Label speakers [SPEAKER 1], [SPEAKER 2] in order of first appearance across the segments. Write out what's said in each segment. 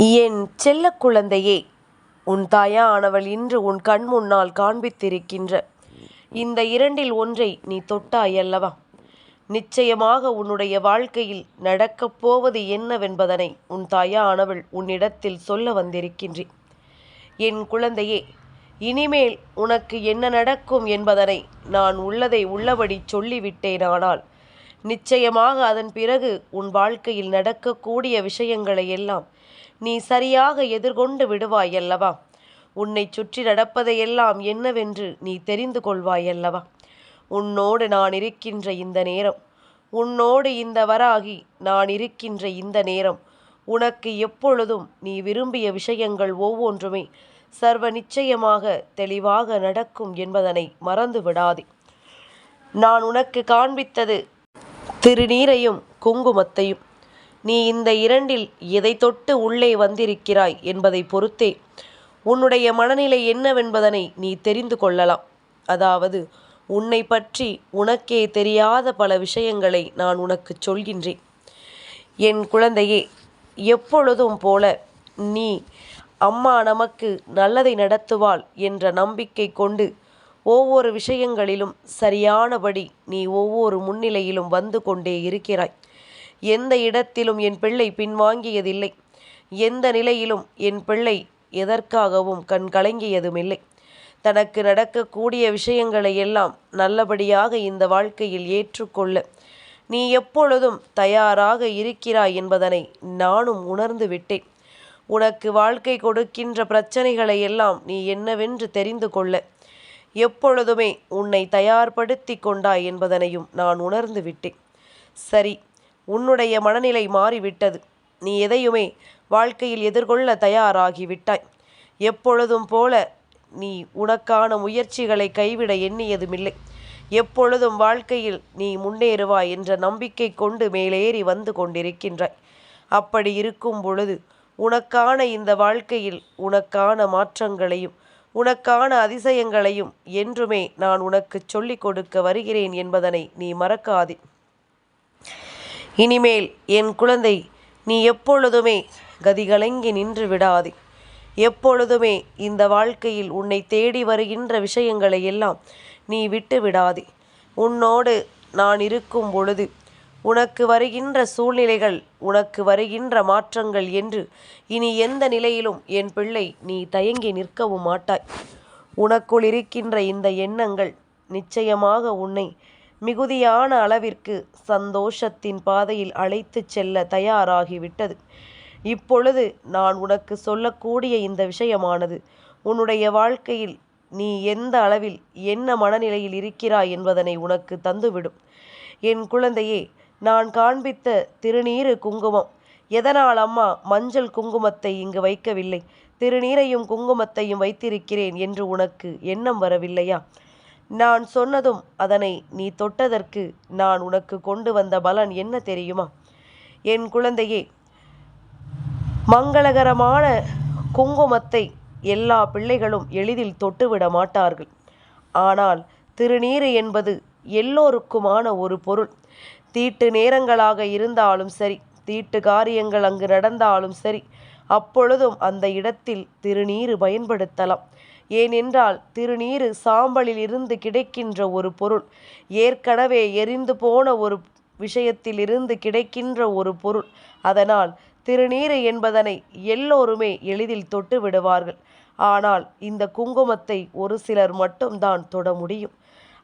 [SPEAKER 1] என் செல்ல குழந்தையே உன் தாயானவள் இன்று உன் கண் முன்னால் காண்பித்திருக்கின்ற இந்த இரண்டில் ஒன்றை நீ தொட்டாய் அல்லவா? நிச்சயமாக உன்னுடைய வாழ்க்கையில் நடக்கப் போவது என்னவென்பதனை உன் தாயானவள் உன்னிடத்தில் சொல்ல வந்திருக்கின்றேன். என் குழந்தையே இனிமேல் உனக்கு என்ன நடக்கும் என்பதனை நான் உள்ளதை உள்ளபடி சொல்லிவிட்டேனானால் நிச்சயமாக அதன் பிறகு உன் வாழ்க்கையில் நடக்கக்கூடிய விஷயங்களை எல்லாம் நீ சரியாக எதிர்கொண்டு விடுவாய் அல்லவா? உன்னை சுற்றி நடப்பதையெல்லாம் என்னவென்று நீ தெரிந்து கொள்வாய் அல்லவா? உன்னோடு நான் இருக்கின்ற இந்த நேரம் உன்னோடு இந்த வராகி நான் இருக்கின்ற இந்த நேரம் உனக்கு எப்பொழுதும் நீ விரும்பிய விஷயங்கள் ஒவ்வொன்றுமே சர்வ நிச்சயமாக தெளிவாக நடக்கும் என்பதனை மறந்து விடாதே நான் உனக்கு காண்பித்தது திருநீரையும் குங்குமத்தையும். நீ இந்த இரண்டில் எதை தொட்டு உள்ளே வந்திருக்கிறாய் என்பதை பொறுத்தே உன்னுடைய மனநிலை என்னவென்பதனை நீ தெரிந்து கொள்ளலாம். அதாவது உன்னை பற்றி உனக்கே தெரியாத பல விஷயங்களை நான் உனக்கு சொல்கின்றேன். என் குழந்தையே எப்பொழுதும் போல நீ அம்மா நமக்கு நல்லதை நடத்துவாள் என்ற நம்பிக்கை கொண்டு ஒவ்வொரு விஷயங்களிலும் சரியானபடி நீ ஒவ்வொரு முன்னிலையிலும் வந்து கொண்டே இருக்கிறாய். எந்த இடத்திலும் என் பிள்ளை பின்வாங்கியதில்லை. எந்த நிலையிலும் என் பிள்ளை எதற்காகவும் கண்கலங்கியதுமில்லை தனக்கு நடக்கக்கூடிய விஷயங்களை எல்லாம் நல்லபடியாக இந்த வாழ்க்கையில் ஏற்றுக்கொள்ள நீ எப்பொழுதும் தயாராக இருக்கிறாய் என்பதனை நானும் உணர்ந்து விட்டேன். உனக்கு வாழ்க்கை கொடுக்கின்ற பிரச்சனைகளை எல்லாம் நீ என்னவென்று தெரிந்து கொள்ள எப்பொழுதுமே உன்னை தயார்படுத்தி கொண்டாய் என்பதனையும் நான் உணர்ந்து விட்டேன். சரி உன்னுடைய மனநிலை மாறிவிட்டது. நீ எதையுமே வாழ்க்கையில் எதிர்கொள்ள தயாராகிவிட்டாய். எப்பொழுதும் போல நீ உனக்கான முயற்சிகளை கைவிட எண்ணியதுமில்லை. எப்பொழுதும் வாழ்க்கையில் நீ முன்னேறுவாய் என்ற நம்பிக்கை கொண்டு மேலேறி வந்து கொண்டிருக்கின்றாய். அப்படி இருக்கும் பொழுது உனக்கான இந்த வாழ்க்கையில் உனக்கான மாற்றங்களையும் உனக்கான அதிசயங்களையும் என்றுமே நான் உனக்கு சொல்லிக் கொடுக்க வருகிறேன் என்பதனை நீ மறக்காதே. இனிமேல் என் குழந்தை நீ எப்பொழுதுமே கதிகலங்கி நின்று விடாதே. எப்பொழுதுமே இந்த வாழ்க்கையில் உன்னை தேடி வருகின்ற விஷயங்களை எல்லாம் நீ விட்டு விடாதே. உன்னோடு நான் இருக்கும் பொழுது உனக்கு வருகின்ற சூழ்நிலைகள் உனக்கு வருகின்ற மாற்றங்கள் என்று இனி எந்த நிலையிலும் என் பிள்ளை நீ தயங்கி நிற்கவும் மாட்டாய். உனக்குள் இருக்கின்ற இந்த எண்ணங்கள் நிச்சயமாக உன்னை மிகுதியான அளவிற்கு சந்தோஷத்தின் பாதையில் அழைத்துச் செல்ல தயாராகிவிட்டது. இப்பொழுது நான் உனக்கு சொல்லக்கூடிய இந்த விஷயமானது உன்னுடைய வாழ்க்கையில் நீ எந்த அளவில் என்ன மனநிலையில் இருக்கிறாய் என்பதனை உனக்கு தந்துவிடும். என் குழந்தையே நான் காண்பித்த திருநீறு குங்குமம். எதனால் அம்மா மஞ்சள் குங்குமத்தை இங்கு வைக்கவில்லை? திருநீரையும் குங்குமத்தையும் வைத்திருக்கிறேன் என்று உனக்கு எண்ணம் வரவில்லையா? நான் சொன்னதும் அதனை நீ தொட்டதற்கு நான் உனக்கு கொண்டு வந்த பலன் என்ன தெரியுமா? என் குழந்தையே மங்களகரமான குங்குமத்தை எல்லா பிள்ளைகளும் எளிதில் தொட்டுவிட மாட்டார்கள். ஆனால் திருநீறு என்பது எல்லோருக்குமான ஒரு பொருள். தீட்டு நேரங்களாக இருந்தாலும் சரி தீட்டு காரியங்கள் அங்கு நடந்தாலும் சரி அப்பொழுதும் அந்த இடத்தில் திருநீர் பயன்படுத்தலாம். ஏனென்றால் திருநீர் சாம்பலில் இருந்து கிடைக்கின்ற ஒரு பொருள் ஏற்கனவே எரிந்து போன ஒரு விஷயத்திலிருந்து கிடைக்கின்ற ஒரு பொருள். அதனால் திருநீர் என்பதனை எல்லோருமே எளிதில் தொட்டு விடுவார்கள். ஆனால் இந்த குங்குமத்தை ஒரு சிலர் மட்டும்தான் தொட முடியும்.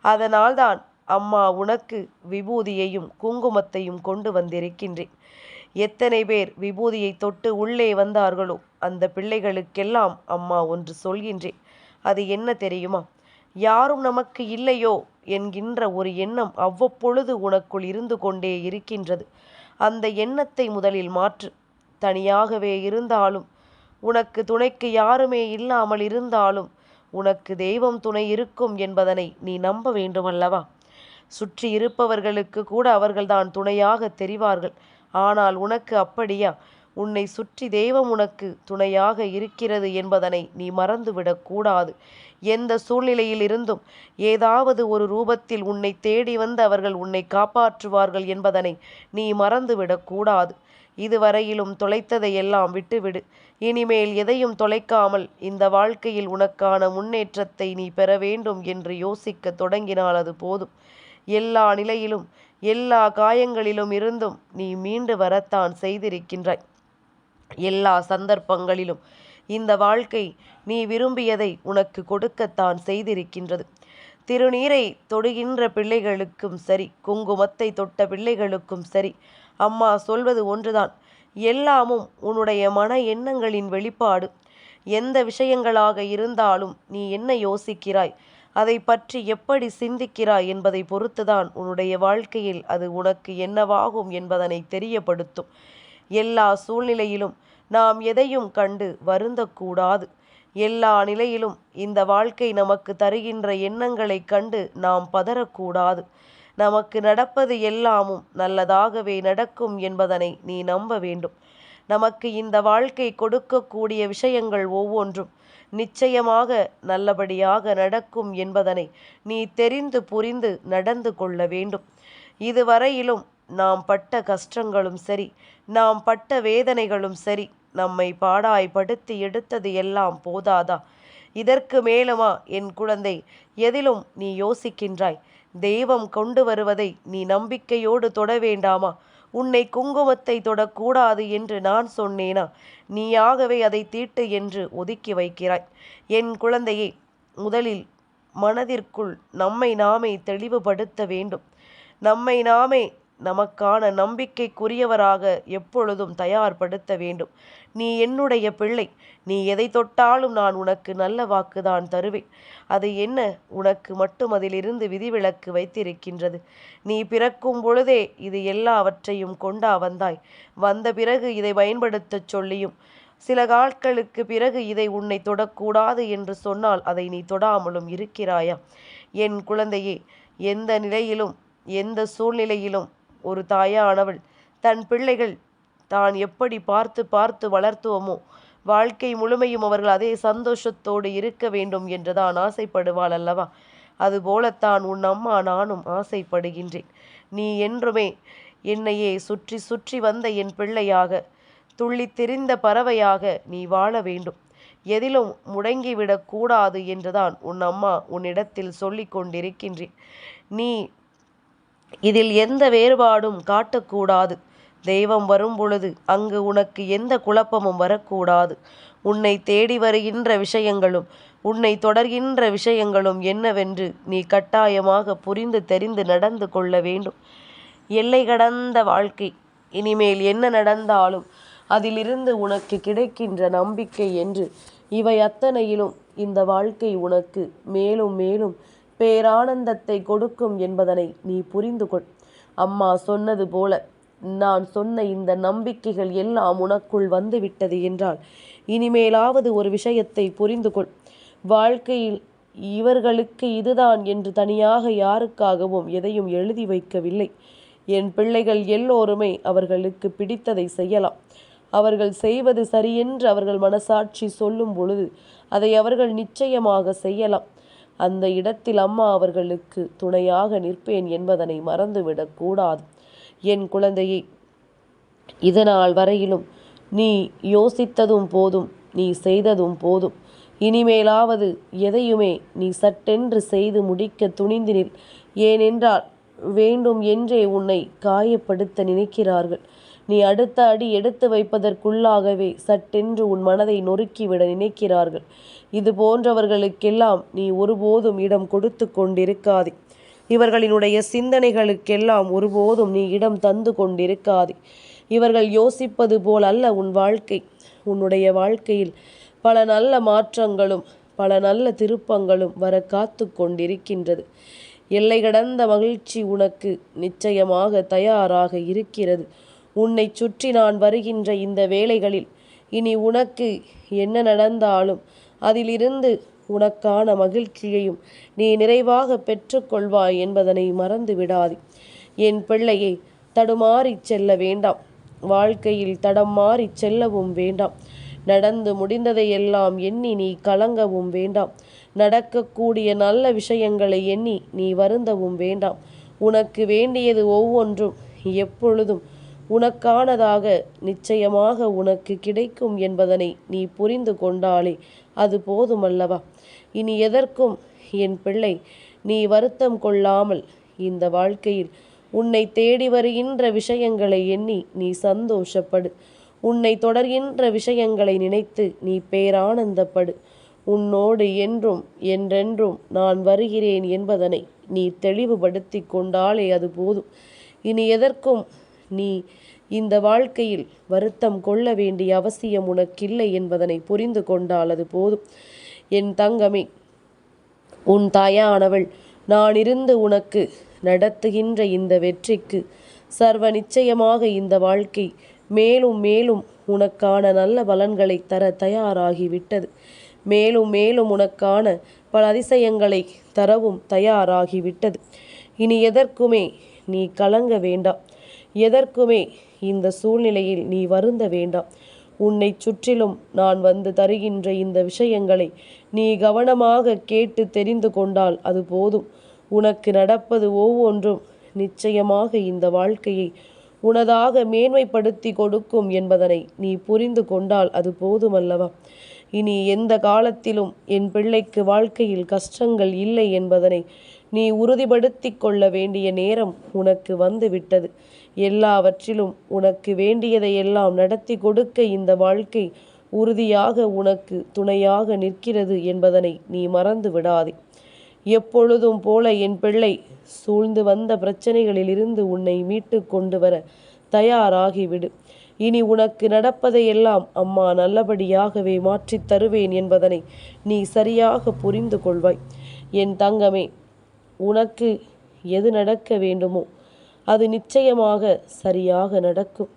[SPEAKER 1] அதனால்தான் அம்மா உனக்கு விபூதியையும் குங்குமத்தையும் கொண்டு வந்திருக்கின்றேன். எத்தனை பேர் விபூதியை தொட்டு உள்ளே வந்தார்களோ அந்த பிள்ளைகளுக்கெல்லாம் அம்மா ஒன்று சொல்கின்றேன். அது என்ன தெரியுமா? யாரும் நமக்கு இல்லையோ என்கின்ற ஒரு எண்ணம் அவ்வப்பொழுது உனக்குள் இருந்து கொண்டே இருக்கின்றது. அந்த எண்ணத்தை முதலில் மாற்று. தனியாகவே இருந்தாலும் உனக்கு துணைக்கு யாருமே இல்லாமல் இருந்தாலும் உனக்கு தெய்வம் துணை இருக்கும் என்பதனை நீ நம்ப வேண்டுமல்லவா? சுற்றி இருப்பவர்களுக்கு கூட அவர்கள்தான் துணையாக தெரிவார்கள். ஆனால் உனக்கு அப்படியா? உன்னை சுற்றி தெய்வம் உனக்கு துணையாக இருக்கிறது என்பதனை நீ மறந்துவிடக் கூடாது. எந்த சூழ்நிலையில் இருந்தும் ஏதாவது ஒரு ரூபத்தில் உன்னை தேடி வந்து அவர்கள் உன்னை காப்பாற்றுவார்கள் என்பதனை நீ மறந்துவிடக் கூடாது. இதுவரையிலும் தொலைத்ததையெல்லாம் விட்டுவிடு. இனிமேல் எதையும் தொலைக்காமல் இந்த வாழ்க்கையில் உனக்கான முன்னேற்றத்தை நீ பெற வேண்டும் என்று யோசிக்க தொடங்கினால் அது போதும். எல்லா நிலையிலும் எல்லா காயங்களிலும் இருந்தும் நீ மீண்டு வரத்தான் செய்திருக்கின்றாய். எல்லா சந்தர்ப்பங்களிலும் இந்த வாழ்க்கை நீ விரும்பியதை உனக்கு கொடுக்கத்தான் செய்திருக்கின்றது. திருநீரை தொடுகின்ற பிள்ளைகளுக்கும் சரி குங்குமத்தை தொட்ட பிள்ளைகளுக்கும் சரி அம்மா சொல்வது ஒன்றுதான். எல்லாமும் உன்னுடைய மன எண்ணங்களின் வெளிப்பாடு. எந்த விஷயங்களாக இருந்தாலும் நீ என்ன யோசிக்கிறாய்? அதை பற்றி எப்படி சிந்திக்கிறாய் என்பதை பொறுத்துதான் உன்னுடைய வாழ்க்கையில் அது உனக்கு என்னவாகும் என்பதனை தெரியப்படுத்தும். எல்லா சூழ்நிலையிலும் நாம் எதையும் கண்டு வருந்தக்கூடாது. எல்லா நிலையிலும் இந்த வாழ்க்கை நமக்கு தருகின்ற எண்ணங்களை கண்டு நாம் பதறக்கூடாது. நமக்கு நடப்பது எல்லாமும் நல்லதாகவே நடக்கும் என்பதனை நீ நம்ப வேண்டும். நமக்கு இந்த வாழ்க்கை கொடுக்கக்கூடிய விஷயங்கள் ஒவ்வொன்றும் நிச்சயமாக நல்லபடியாக நடக்கும் என்பதனை நீ தெரிந்து புரிந்து நடந்து கொள்ள வேண்டும். இதுவரையிலும் நாம் பட்ட கஷ்டங்களும் சரி நாம் பட்ட வேதனைகளும் சரி நம்மை பாடாய்படுத்தி எடுத்தது எல்லாம் போதாதா? இதற்கு மேலுமா என் குழந்தை எதிலும் நீ யோசிக்கின்றாய்? தெய்வம் கொண்டு வருவதை நீ நம்பிக்கையோடு தொட வேண்டாமா? உன்னை குங்குமத்தை தொடக்கூடாது என்று நான் சொன்னேனா? நீயாகவே அதை தீட்டு என்று ஒதுக்கி வைக்கிறாய். என் குழந்தையே முதலில் மனதிற்குள் நம்மை நாமே தெளிவுபடுத்த வேண்டும். நம்மை நாமே நமக்கான நம்பிக்கைக்குரியவராக எப்பொழுதும் தயார்படுத்த வேண்டும். நீ என்னுடைய பிள்ளை. நீ எதை தொட்டாலும் நான் உனக்கு நல்ல வாக்குதான் தருவேன். அது என்ன? உனக்கு மட்டும் அதிலிருந்து விதிவிலக்கு வைத்திருக்கின்றது. நீ பிறக்கும் பொழுதே இது எல்லாவற்றையும் கொண்டா வந்தாய். வந்த பிறகு இதை பயன்படுத்தச் சொல்லியும். சில நாட்களுக்கு பிறகு இதை உன்னை தொடக்கூடாது என்று சொன்னால் அதை நீ தொடாமலும் இருக்கிறாயா? என் குழந்தையே எந்த நிலையிலும் எந்த சூழ்நிலையிலும் ஒரு தாயானவள். தன் பிள்ளைகள் தான் எப்படி பார்த்து பார்த்து வளர்த்துவோமோ வாழ்க்கை முழுமையும் அவர்கள் அதே சந்தோஷத்தோடு இருக்க வேண்டும் என்றுதான் ஆசைப்படுவாள் அல்லவா? அதுபோலத்தான் உன் அம்மா நானும் ஆசைப்படுகின்றேன். நீ என்றுமே என்னையே சுற்றி சுற்றி வந்த என் பிள்ளையாக துள்ளி திரிந்த பறவையாக நீ வாழ வேண்டும். எதிலும் முடங்கிவிடக் கூடாது என்றுதான் உன் அம்மா உன்னிடத்தில் சொல்லி கொண்டிருக்கின்றேன் நீ இதில் எந்த வேறுபாடும் காட்டக்கூடாது. தெய்வம் வரும் பொழுது அங்கு உனக்கு எந்த குழப்பமும் வரக்கூடாது. உன்னை தேடி வருகின்ற விஷயங்களும் உன்னை தொடர்கின்ற விஷயங்களும் என்னவென்று நீ கட்டாயமாக புரிந்து தெரிந்து நடந்து கொள்ள வேண்டும். எல்லை கடந்த வாழ்க்கை இனிமேல் என்ன நடந்தாலும் அதிலிருந்து உனக்கு கிடைக்கின்ற நம்பிக்கை என்று இவை அத்தனையிலும் இந்த வாழ்க்கை உனக்கு மேலும் மேலும் பேரானந்தத்தை கொடுக்கும் என்பதனை நீ புரிந்து கொள் அம்மா சொன்னது போல நான் சொன்ன இந்த நம்பிக்கைகள் எல்லாம் உனக்குள் வந்துவிட்டது என்றால் இனிமேலாவது ஒரு விஷயத்தை புரிந்து கொள் வாழ்க்கையில் இவர்களுக்கு இதுதான் என்று தனியாக யாருக்காகவும் எதையும் எழுதி வைக்கவில்லை. என் பிள்ளைகள் எல்லோருமே அவர்களுக்கு பிடித்ததை செய்யலாம். அவர்கள் செய்வது சரியென்று அவர்கள் மனசாட்சி சொல்லும் பொழுது அதை அவர்கள் நிச்சயமாக செய்யலாம். அந்த இடத்தில் அம்மா அவர்களுக்கு துணையாக நிற்பேன் என்பதனை மறந்துவிடக் கூடாது. என் குழந்தையை இதனால் வரையிலும் நீ யோசித்ததும் போதும் நீ செய்ததும் போதும். இனிமேலாவது எதையுமே நீ சட்டென்று செய்து முடிக்க துணிந்தினில். ஏனென்றால் வேண்டும் என்றே உன்னை காயப்படுத்த நினைக்கிறார்கள். நீ அடுத்த அடி எடுத்து வைப்பதற்குள்ளாகவே சட்டென்று உன் மனதை நொறுக்கிவிட நினைக்கிறார்கள். இது போன்றவர்களுக்கெல்லாம் நீ ஒருபோதும் இடம் கொடுத்து கொண்டிருக்காதே. இவர்களினுடைய சிந்தனைகளுக்கெல்லாம் ஒருபோதும் நீ இடம் தந்து கொண்டிருக்காதே. இவர்கள் யோசிப்பது போல் அல்ல உன் வாழ்க்கை. உன்னுடைய வாழ்க்கையில் பல நல்ல மாற்றங்களும் பல நல்ல திருப்பங்களும் வர காத்து கொண்டிருக்கின்றது. எல்லை கடந்த மகிழ்ச்சி உனக்கு நிச்சயமாக தயாராக இருக்கிறது. உன்னை சுற்றி நான் வருகின்ற இந்த வேளைகளில் இனி உனக்கு என்ன நடந்தாலும் அதிலிருந்து உனக்கான மகிழ்ச்சியையும் நீ நிறைவாக பெற்றுக்கொள்வாய் என்பதனை மறந்து விடாதே என் பிள்ளையை தடுமாறிச் செல்ல வேண்டாம். வாழ்க்கையில் தடம் மாறி செல்லவும் வேண்டாம். நடந்து முடிந்ததையெல்லாம் எண்ணி நீ கலங்கவும் வேண்டாம். நடக்கக்கூடிய நல்ல விஷயங்களை எண்ணி நீ வருந்தவும் வேண்டாம். உனக்கு வேண்டியது ஒவ்வொன்றும் எப்பொழுதும் உனக்கானதாக நிச்சயமாக உனக்கு கிடைக்கும் என்பதனை நீ புரிந்து கொண்டாலே அது போதுமல்லவா? இனி எதற்கும் என் பிள்ளை நீ வருத்தம் கொள்ளாமல் இந்த வாழ்க்கையில் உன்னை தேடி வருகின்ற விஷயங்களை எண்ணி நீ சந்தோஷப்படு. உன்னை தொடர்கின்ற விஷயங்களை நினைத்து நீ பேரானந்தப்படு. உன்னோடு என்றும் என்றென்றும் நான் வருகிறேன் என்பதனை நீ தெளிவுபடுத்தி கொண்டாலே அது போதும். இனி எதற்கும் நீ இந்த வாழ்க்கையில் வருத்தம் கொள்ள வேண்டிய அவசியம் உனக்கில்லை என்பதனை புரிந்து கொண்டால் அது போதும். என் தங்கமே உன் தாயானவள் நான் இருந்து உனக்கு நடத்துகின்ற இந்த வெற்றிக்கு சர்வ நிச்சயமாக இந்த வாழ்க்கை மேலும் மேலும் உனக்கான நல்ல பலன்களை தர தயாராகிவிட்டது மேலும் மேலும் உனக்கான பல அதிசயங்களை தரவும் தயாராகிவிட்டது இனி எதற்குமே நீ கலங்க வேண்டாம். எதற்குமே இந்த சூழ்நிலையில் நீ வருந்த வேண்டாம். உன்னை சுற்றிலும் நான் வந்து தருகின்ற இந்த விஷயங்களை நீ கவனமாக கேட்டு தெரிந்து கொண்டால் அது போதும். உனக்கு நடப்பது ஒவ்வொன்றும் நிச்சயமாக இந்த வாழ்க்கையை உனதாக மேன்மைப்படுத்தி கொடுக்கும் என்பதனை நீ புரிந்து கொண்டால் அது போதுமல்லவா? இனி எந்த காலத்திலும் என் பிள்ளைக்கு வாழ்க்கையில் கஷ்டங்கள் இல்லை என்பதனை நீ உறுதிப்படுத்தி கொள்ள வேண்டிய நேரம் உனக்கு வந்து விட்டது. எல்லாவற்றிலும் உனக்கு வேண்டியதை எல்லாம் நடத்தி கொடுக்க இந்த வாழ்க்கை உறுதியாக உனக்கு துணையாக நிற்கிறது என்பதனை நீ மறந்து விடாதே. எப்பொழுதும் போல என் பிள்ளை சூழ்ந்து வந்த பிரச்சனைகளிலிருந்து உன்னை மீட்டு கொண்டு வர தயாராகிவிடு. இனி உனக்கு நடப்பதையெல்லாம் அம்மா நல்லபடியாகவே மாற்றித் தருவேன் என்பதனை நீ சரியாக புரிந்து கொள்வாய். என் தங்கமே உனக்கு எது நடக்க வேண்டுமோ அது நிச்சயமாக சரியாக நடக்கும்.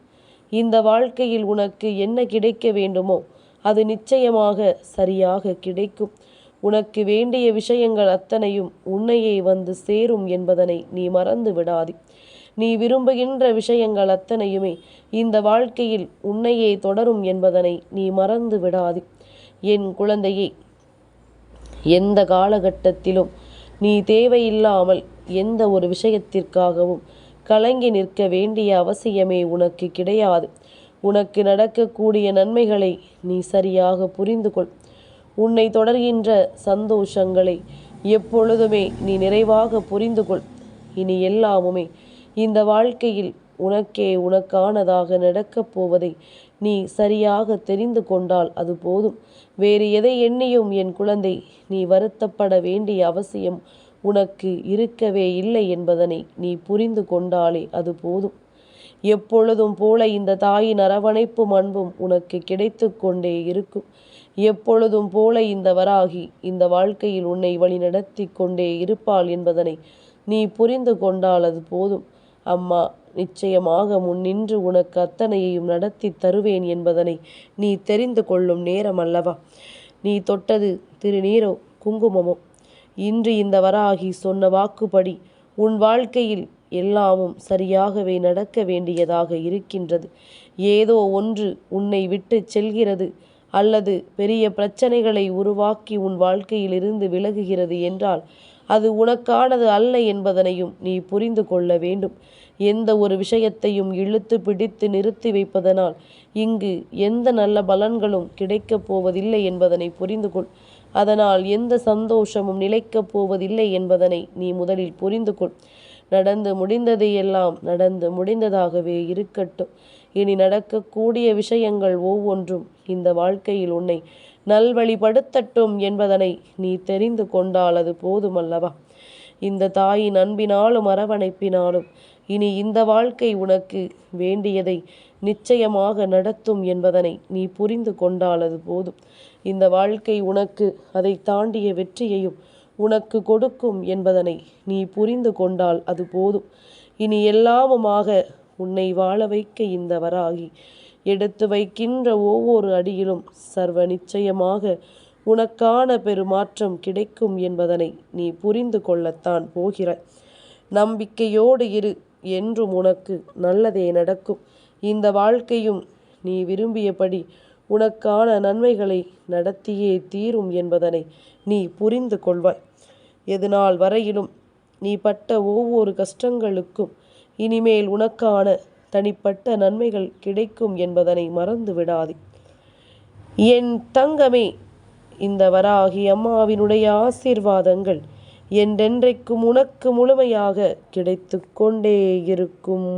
[SPEAKER 1] இந்த வாழ்க்கையில் உனக்கு என்ன கிடைக்க வேண்டுமோ அது நிச்சயமாக சரியாக கிடைக்கும். உனக்கு வேண்டிய விஷயங்கள் அத்தனையும் உன்னையே வந்து சேரும் என்பதனை நீ மறந்து விடாதே. நீ விரும்புகின்ற விஷயங்கள் அத்தனையுமே இந்த வாழ்க்கையில் உன்னையே தொடரும் என்பதனை நீ மறந்து விடாதே. என் குழந்தையே எந்த காலகட்டத்திலும் நீ தேவையில்லாமல் எந்த ஒரு விஷயத்திற்காகவும் கலங்கி நிற்க வேண்டிய அவசியமே உனக்கு கிடையாது. உனக்கு நடக்கக்கூடிய நன்மைகளை நீ சரியாக புரிந்து கொள் உன்னை தொடர்கின்ற சந்தோஷங்களை எப்பொழுதுமே நீ நிறைவாக புரிந்து கொள் இனி எல்லாமுமே இந்த வாழ்க்கையில் உனக்கே உனக்கானதாக நடக்கப் போவதை நீ சரியாக தெரிந்து கொண்டால் அது போதும். வேறு எதை எண்ணியும் என் குழந்தை? நீ வருத்தப்பட வேண்டிய அவசியம் உனக்கு இருக்கவே இல்லை என்பதனை நீ புரிந்து கொண்டாலே அது போதும். எப்பொழுதும் போல இந்த தாயின் அரவணைப்பும் அன்பும் உனக்கு கிடைத்து கொண்டே இருக்கும். எப்பொழுதும் போல இந்த வராகி இந்த வாழ்க்கையில் உன்னை வழிநடத்தி கொண்டே இருப்பாள் என்பதனை நீ புரிந்து கொண்டால் அது போதும். அம்மா நிச்சயமாக முன்னின்று உனக்கு அத்தனையையும் நடத்தி தருவேன் என்பதனை நீ தெரிந்து கொள்ளும் நேரம் அல்லவா? நீ தொட்டது திருநீரோ குங்குமமோ? இன்று இந்த வராகி சொன்ன வாக்குப்படி உன் வாழ்க்கையில் எல்லாமும் சரியாகவே நடக்க வேண்டியதாக இருக்கின்றது. ஏதோ ஒன்று உன்னை விட்டு செல்கிறது அல்லது பெரிய பிரச்சனைகளை உருவாக்கி உன் வாழ்க்கையிலிருந்து விலகுகிறது என்றால் அது உனக்கானது அல்ல என்பதனையும் நீ புரிந்து கொள்ள வேண்டும். எந்த ஒரு விஷயத்தையும் இழுத்து பிடித்து நிறுத்தி வைப்பதனால் இங்கு எந்த நல்ல பலன்களும் கிடைக்கப் போவதில்லை என்பதனை புரிந்து கொள். அதனால் எந்த சந்தோஷமும் நிலைக்கப் போவதில்லை என்பதனை நீ முதலில் புரிந்து கொள். நடந்து முடிந்தது எல்லாம் நடந்து முடிந்ததாகவே இருக்கட்டும். இனி நடக்கக்கூடிய விஷயங்கள் ஒவ்வொன்றும் இந்த வாழ்க்கையில் உன்னை நல்வழிப்படுத்தட்டும் என்பதனை நீ தெரிந்து கொண்டால் அது போதுமல்லவா. இந்த தாயின் அன்பினாலும் அரவணைப்பினாலும் இனி இந்த வாழ்க்கை உனக்கு வேண்டியதை நிச்சயமாக நடத்தும் என்பதனை நீ புரிந்து கொண்டால் அது போதும். இந்த வாழ்க்கை உனக்கு அதை தாண்டிய வெற்றியையும் உனக்கு கொடுக்கும் என்பதனை நீ புரிந்து கொண்டால் அது போதும். இனி எல்லாமுமாக உன்னை வாழ வைக்க இந்த வராகி எடுத்து வைக்கின்ற ஒவ்வொரு அடியிலும் சர்வ நிச்சயமாக உனக்கான பெருமாற்றம் கிடைக்கும் என்பதனை நீ புரிந்து கொள்ளத்தான் போகிறாய் நம்பிக்கையோடு இரு என்றும் உனக்கு நல்லதே நடக்கும். இந்த வாழ்க்கையும் நீ விரும்பியபடி உனக்கான நன்மைகளை நடத்தியே தீரும் என்பதனை நீ புரிந்து கொள்வாய். எதனால் வரையிலும் நீ பட்ட ஒவ்வொரு கஷ்டங்களுக்கும் இனிமேல் உனக்கான தனிப்பட்ட நன்மைகள் கிடைக்கும் என்பதனை மறந்து விடாதே என் தங்கமே இந்த வராகி அம்மாவினுடைய ஆசீர்வாதங்கள் என்றென்றைக்கும் உனக்கு முழுமையாக கிடைத்து கொண்டே இருக்கும்.